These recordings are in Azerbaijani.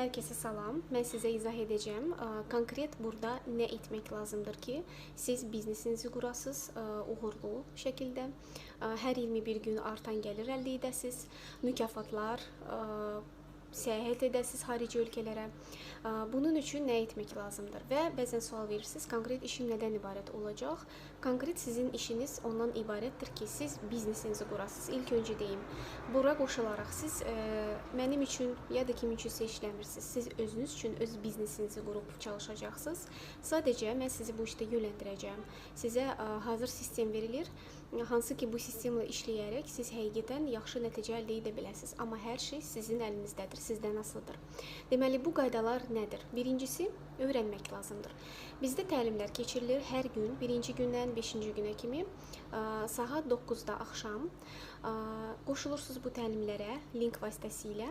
Hər kəsə salam. Mən sizə izah edəcəm. Konkret burada nə etmək lazımdır ki, siz biznesinizi qurasınız uğurlu şəkildə. Hər 21 gün artan gəlir əldə edəsiniz. Mükafatlar, səyahət edəsiniz xarici ölkələrə. Bunun üçün nə etmək lazımdır? Və bəzən sual verirsiniz, konkret işim nədən ibarət olacaq? Konkret sizin işiniz ondan ibarətdir ki, siz biznesinizi qurasınız. İlk öncə deyim, bura qoşularaq siz ə, mənim üçün ya da kimin üçünsə işləmirsiniz. Siz özünüz üçün öz biznesinizi qurub çalışacaqsınız. Sadəcə mən sizi bu işdə yönləndirəcəm. Sizə ə, hazır sistem verilir. Hansı ki bu sistemlə işləyərək siz həqiqətən yaxşı nəticə əldə edə biləsiniz. Amma hər şey sizin əlinizdədir, sizdən asılıdır. Deməli bu qaydalar nədir? Birincisi öyrənmək lazımdır. Bizdə təlimlər keçirilir hər gün, birinci gündən 5-ci günə kimi saat 9-da axşam qoşulursunuz bu təlimlərə link vasitəsilə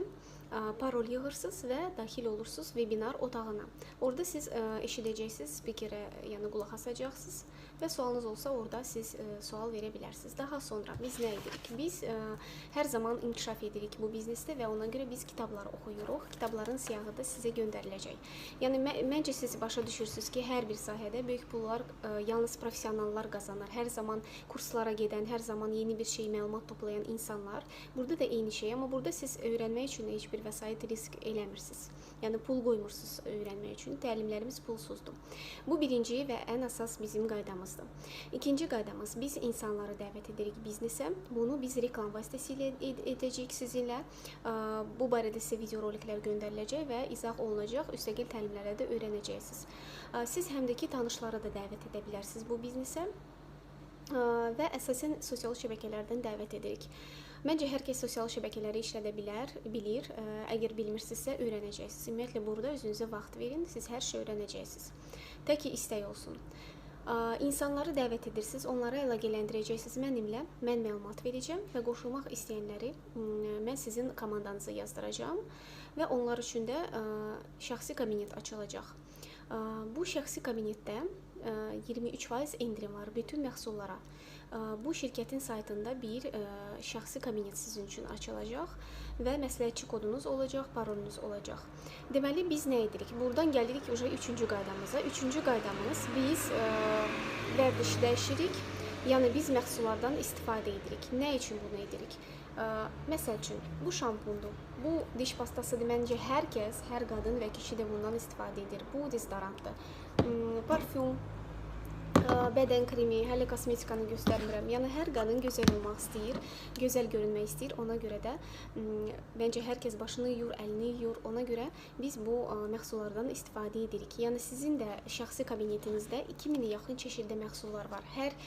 parol yığırsınız və daxil olursunuz webinar otağına. Orada siz ə, eşidəcəksiniz, spikerə, yəni qulaq asacaqsınız və sualınız olsa orada siz ə, sual verə bilərsiniz. Daha sonra biz nə edirik? Biz ə, hər zaman inkişaf edirik bu biznesdə və ona görə biz kitablar oxuyuruq. Kitabların siyahı da sizə göndəriləcək. Yəni mə məncə siz başa düşürsüz ki, hər bir sahədə böyük pullar ə, yalnız professionallar qazanır. Hər zaman kurslara gedən, hər zaman yeni bir şey məlumat toplayan insanlar. Burada da eyni şey, amma burada siz öyrənmək üçün heç bir vəsait risk eləmirsiniz. Yəni pul qoymursunuz öyrənmək üçün. Təlimlərimiz pulsuzdur. Bu birinci və ən əsas bizim qaydamızdır. İkinci qaydamız biz insanları dəvət edirik biznesə. Bunu biz reklam vasitəsilə ed edəcəyik sizinlə. Ə, Bu barədə sizə videoroliklər göndəriləcək və izah olunacaq. Üstəgəl təlimlərə də öyrənəcəksiniz. Siz həm də ki tanışları da dəvət edə bilərsiniz bu biznesə və əsasən sosial şəbəkələrdən dəvət edirik. Məncə hər kəs sosial şəbəkələri işlədə bilər, bilir. Əgər bilmirsinizsə öyrənəcəksiniz. Ümumiyyətlə burada özünüzə vaxt verin, siz hər şey öyrənəcəksiniz. Tək ki istək olsun. İnsanları dəvət edirsiniz, onları əlaqələndirəcəksiniz mənimlə. Mən məlumat verəcəm və qoşulmaq istəyənləri mən sizin komandanıza yazdıracağam və onlar üçün də şəxsi kabinet açılacaq. Bu şəxsi kabinetdə ə, 23% endirim var bütün məhsullara. Bu şirkətin saytında bir ə, şəxsi kabinet sizin üçün açılacaq və məsləhətçi kodunuz olacaq, parolunuz olacaq. Deməli biz nə edirik? Burdan gəlirik uje 3-cü qaydamıza. 3-cü qaydamız biz ə, vərdiş dəyişirik. Yəni biz məhsullardan istifadə edirik. Nə üçün bunu edirik? Ə, Məsəl üçün bu şampundur. Bu diş pastasıdır. Məncə hər kəs, hər qadın və kişi də bundan istifadə edir. Bu dezodorantdır. Hmm, Parfum, ə, bədən kremi, hələ kosmetikanı göstərmirəm. Yəni hər qadın gözəl olmaq istəyir, gözəl görünmək istəyir. Ona görə də məncə hər kəs başını yuyur, əlini yuyur. Ona görə biz bu məhsullardan istifadə edirik. Yəni sizin də şəxsi kabinetinizdə 2000-ə yaxın çeşiddə məhsullar var. Hər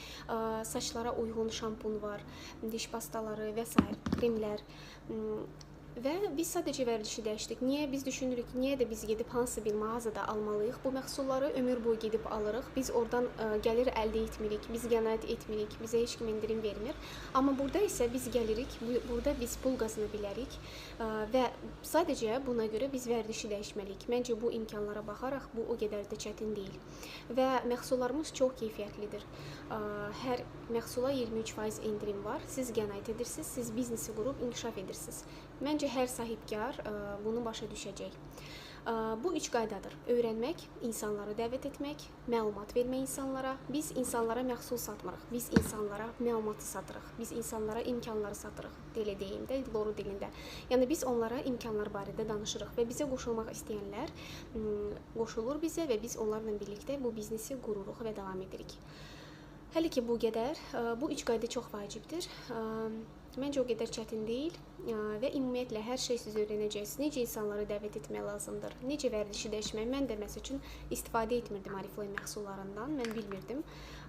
saçlara uyğun şampun var, diş pastaları və s. kremlər. Və biz sadəcə vərdişi dəyişdik. Niyə biz düşünürük, niyə də biz gedib hansısa bir mağazada almalıyıq? Bu məhsulları ömür boyu gedib alırıq. Biz oradan ə, gəlir əldə etmirik, biz qənaət etmirik, bizə heç kim endirim vermir. Amma burada isə biz gəlirik, bu, burada biz pul qazana bilərik ə, və sadəcə buna görə biz vərdişi dəyişməliyik. Məncə bu imkanlara baxaraq bu o qədər də çətin deyil. Və məhsullarımız çox keyfiyyətlidir. Ə, Hər məhsula 23% endirim var. Siz qənaət edirsiniz, siz biznesi qurub inkişaf edirsiniz. Məncə hər sahibkar ə, bunu başa düşəcək. Ə, Bu üç qaydadır. Öyrənmək, insanları dəvət etmək, məlumat vermək insanlara. Biz insanlara məhsul satmırıq. Biz insanlara məlumatı satırıq. Biz insanlara imkanları satırıq. Belə deyim də, loru dilində. Yəni biz onlara imkanlar barədə danışırıq və bizə qoşulmaq istəyənlər qoşulur bizə və biz onlarla birlikdə bu biznesi qururuq və davam edirik. Hələ ki bu qədər. Ə, Bu üç qayda çox vacibdir. Məncə o qədər çətin deyil ə, və ümumiyyətlə hər şey siz öyrənəcəksiniz. Necə insanları dəvət etmək lazımdır, necə vərdişi dəyişmək. Mən də məsəl üçün istifadə etmirdim Ariflame məhsullarından, mən bilmirdim.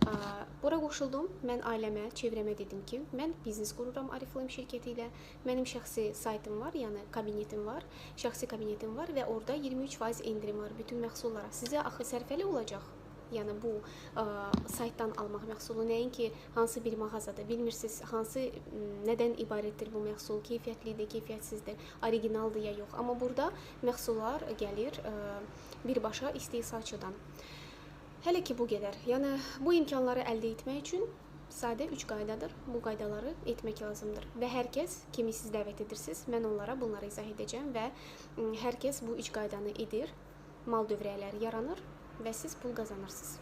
Ə, Bura qoşuldum. Mən ailəmə, çevrəmə dedim ki, mən biznes qururam Ariflame şirkəti ilə. Mənim şəxsi saytım var, yəni kabinetim var, şəxsi kabinetim var və orada 23% endirim var bütün məhsullara. Sizə axı sərfəli olacaq. Yəni bu ə, saytdan almaq məhsulu nəinki hansı bir mağazada bilmirsiniz, hansı nədən ibarətdir bu məhsul, keyfiyyətlidir, keyfiyyətsizdir, orijinaldır ya yox. Amma burada məhsullar gəlir ə, birbaşa istehsalçıdan. Hələ ki bu qədər. Yəni bu imkanları əldə etmək üçün sadə 3 qaydadır. Bu qaydaları etmək lazımdır və hər kəs kimi siz dəvət edirsiniz, mən onlara bunları izah edəcəm və hər kəs bu 3 qaydanı edir. Mal dövrələri yaranır və siz pul qazanırsınız.